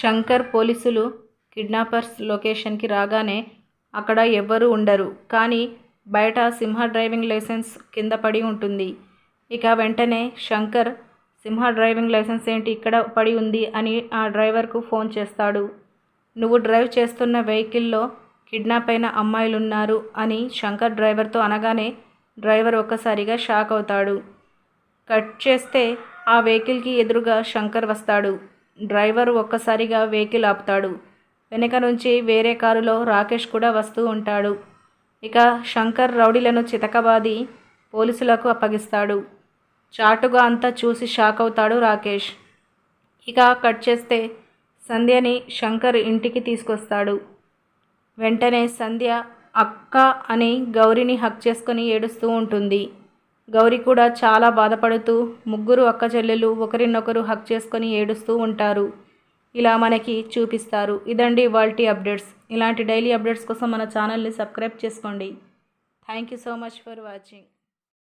శంకర్ పోలీసులు కిడ్నాపర్స్ లొకేషన్కి రాగానే అక్కడ ఎవ్వరూ ఉండరు. కానీ బయట సింహ డ్రైవింగ్ లైసెన్స్ కింద పడి ఉంటుంది. ఇక వెంటనే శంకర్ సింహ డ్రైవింగ్ లైసెన్స్ ఏంటి? ఇక్కడ పడి ఉంది అని ఆ డ్రైవర్కు ఫోన్ చేస్తాడు. నువ్వు డ్రైవ్ చేస్తున్న వెహికల్లో కిడ్నాప్ అయిన అమ్మాయిలు ఉన్నారు అని శంకర్ డ్రైవర్తో అనగానే డ్రైవర్ ఒక్కసారిగా షాక్ అవుతాడు. కట్ చేస్తే ఆ వెహికల్కి ఎదురుగా శంకర్ వస్తాడు. డ్రైవర్ ఒక్కసారిగా వెహికల్ ఆపుతాడు. వెనక నుంచి వేరే కారులో రాకేష్ కూడా వస్తూ ఉంటాడు. ఇక శంకర్ రౌడీలను చితకబాది పోలీసులకు అప్పగిస్తాడు. చాటుగా అంతా చూసి షాక్ అవుతాడు రాకేష్. ఇక కట్ చేస్తే సంధ్యని శంకర్ ఇంటికి తీసుకొస్తాడు. వెంటనే సంధ్య అక్క అని గౌరిని హక్ చేసుకొని ఏడుస్తూ ఉంటుంది. గౌరి కూడా చాలా బాధపడుతూ ముగ్గురు అక్క చెల్లెలు ఒకరినొకరు హక్ చేసుకొని ఏడుస్తూ ఉంటారు. ఇలా మనకి చూపిస్తారు. ఇదండి వాల్టీ అప్డేట్స్. ఇలాంటి డైలీ అప్డేట్స్ కోసం మన ఛానల్ని సబ్స్క్రైబ్ చేసుకోండి. Thank you so much for watching.